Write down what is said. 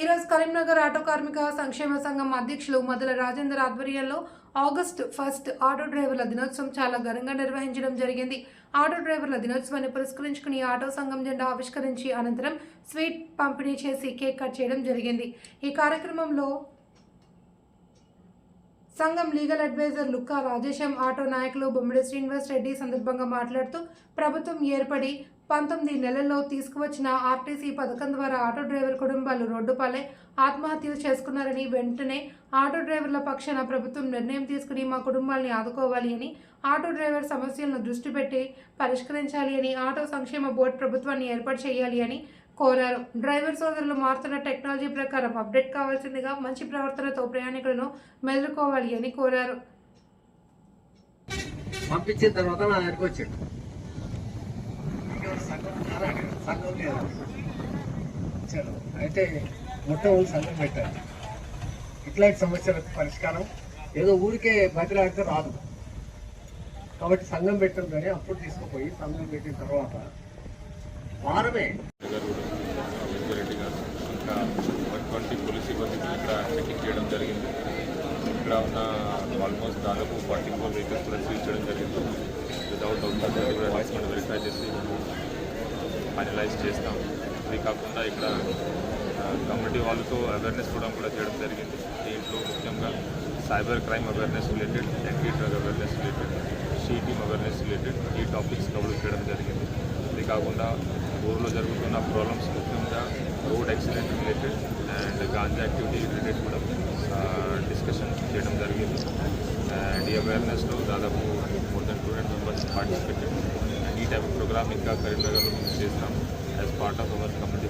ఈరోజు కరీంనగర్ ఆటో కార్మిక సంక్షేమ సంఘం అధ్యక్షులు మొదల రాజేందర్ ఆధ్వర్యంలో ఆగస్టు ఫస్ట్ ఆటో డ్రైవర్ల దినోత్సవం చాలా ఘనంగా నిర్వహించడం జరిగింది. ఆటో డ్రైవర్ల దినోత్సవాన్ని పురస్కరించుకుని ఆటో సంఘం జెండా ఆవిష్కరించి అనంతరం స్వీట్ పంపిణీ చేసి కేక్ కట్ చేయడం జరిగింది. ఈ కార్యక్రమంలో సంఘం legal adviser Lukka Rajesham auto నాయకులు బొమ్మిడి శ్రీనివాస్ రెడ్డి సందర్భంగా మాట్లాడుతూ ప్రభుత్వం ఏర్పడి పంతొమ్మిది నెలల్లో తీసుకువచ్చిన ఆర్టీసీ పథకం ద్వారా ఆటో డ్రైవర్ కుటుంబాలు రోడ్డుపాలై ఆత్మహత్యలు చేసుకున్నారని వెంటనే ఆటో డ్రైవర్ల పక్షాన ప్రభుత్వం నిర్ణయం తీసుకుని మా కుటుంబాల్ని ఆదుకోవాలి అని ఆటో డ్రైవర్ సమస్యలను దృష్టి పెట్టి పరిష్కరించాలి అని ఆటో సంక్షేమ బోర్డు ప్రభుత్వాన్ని ఏర్పాటు చేయాలి అని కోరారు. డ్రైవర్ సోదరులు మారుతున్న టెక్నాలజీ ప్రకారం అప్డేట్ కావాల్సిందిగా మంచి ప్రవర్తనతో ప్రయాణికులను మెదులుకోవాలి అని కోరారు. పంపించిన తర్వాత నా దగ్గరికి వచ్చాడు. సంఘం సంఘం లేదు వచ్చాడు. అయితే మొట్టమొదటి సంఘం పెట్టారు. ఇట్లాంటి సమస్యలకు పరిష్కారం ఏదో ఊరికే బతిలాడితే రాదు. కాబట్టి సంఘం పెట్టడం కానీ అప్పుడు తీసుకుపోయి సంఘం పెట్టిన తర్వాత వారమే అటువంటి వన్ ట్వంటీ పోలీస్ సిబ్బందికి ఇక్కడ చెకింగ్ చేయడం జరిగింది. ఇక్కడ ఉన్న ఆల్మోస్ట్ దాదాపు ఫార్టీ ఫోర్ వెహికల్స్ కూడా సీజ్ చేయడం జరిగింది. వితౌట్ అవుతుంది వెరిఫై చేసి అనలైజ్ చేస్తాం. అది కాకుండా ఇక్కడ కమ్యూనిటీ వాళ్ళతో అవేర్నెస్ ప్రోగ్రామ్ కూడా చేయడం జరిగింది. దీంట్లో ముఖ్యంగా cyber crime awareness related anti drug awareness related she team awareness related ఈ టాపిక్స్ కవర్ చేయడం జరిగింది. అది కాకుండా ఊర్లో జరుగుతున్న ప్రాబ్లమ్స్ ముఖ్యంగా road accident related and ganja activity related కూడా డిస్కషన్ చేయడం జరిగింది అండ్ ఈ అవేర్నెస్లో దాదాపు more than two hundred members participated and ఈ టైప్ ప్రోగ్రామ్ ఇంకా కరీంనగర్లో మేము చేస్తాం as part of our community